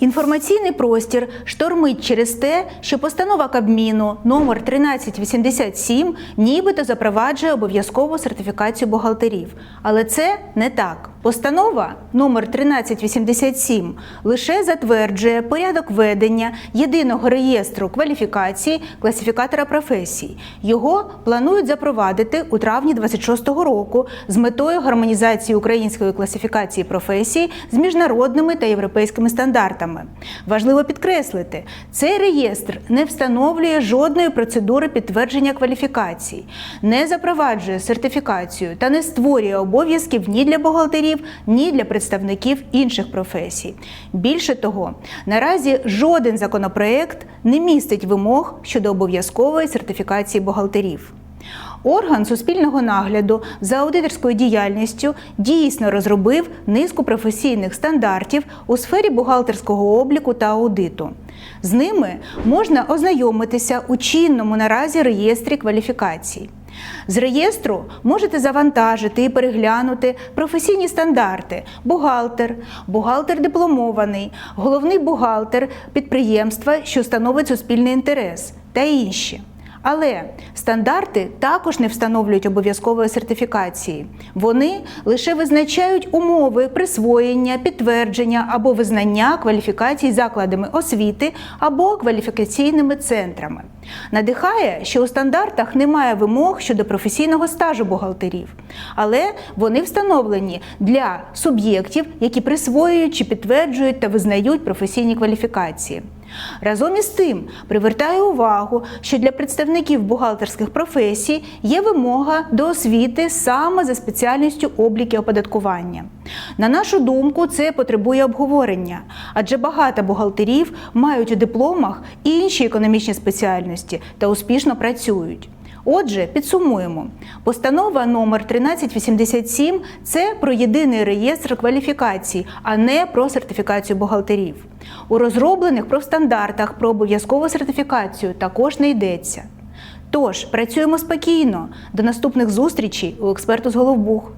Інформаційний простір штормить через те, що постанова Кабміну номер 1387 нібито запроваджує обов'язкову сертифікацію бухгалтерів. Але це не так. Постанова номер 1387 лише затверджує порядок ведення єдиного реєстру кваліфікацій класифікатора професій. Його планують запровадити у травні 26-го року з метою гармонізації української класифікації професій з міжнародними та європейськими стандартами. Важливо підкреслити, цей реєстр не встановлює жодної процедури підтвердження кваліфікацій, не запроваджує сертифікацію та не створює обов'язків ні для бухгалтерів, ні для представників інших професій. Більше того, наразі жоден законопроект не містить вимог щодо обов'язкової сертифікації бухгалтерів. Орган суспільного нагляду за аудиторською діяльністю дійсно розробив низку професійних стандартів у сфері бухгалтерського обліку та аудиту. З ними можна ознайомитися у чинному наразі реєстрі кваліфікацій. З реєстру можете завантажити і переглянути професійні стандарти: бухгалтер, бухгалтер дипломований, головний бухгалтер підприємства, що становить суспільний інтерес. Та інші. Але стандарти також не встановлюють обов'язкової сертифікації. Вони лише визначають умови присвоєння, підтвердження або визнання кваліфікацій закладами освіти або кваліфікаційними центрами. Надихає, що у стандартах немає вимог щодо професійного стажу бухгалтерів, але вони встановлені для суб'єктів, які присвоюють чи підтверджують та визнають професійні кваліфікації. Разом із тим привертаю увагу, що для представників бухгалтерських професій є вимога до освіти саме за спеціальністю обліки оподаткування. На нашу думку, це потребує обговорення, адже багато бухгалтерів мають у дипломах інші економічні спеціальності та успішно працюють. Отже, підсумуємо. Постанова номер 1387 – це про єдиний реєстр кваліфікацій, а не про сертифікацію бухгалтерів. У розроблених профстандартах про обов'язкову сертифікацію також не йдеться. Тож працюємо спокійно. До наступних зустрічей у експерту з Головбух.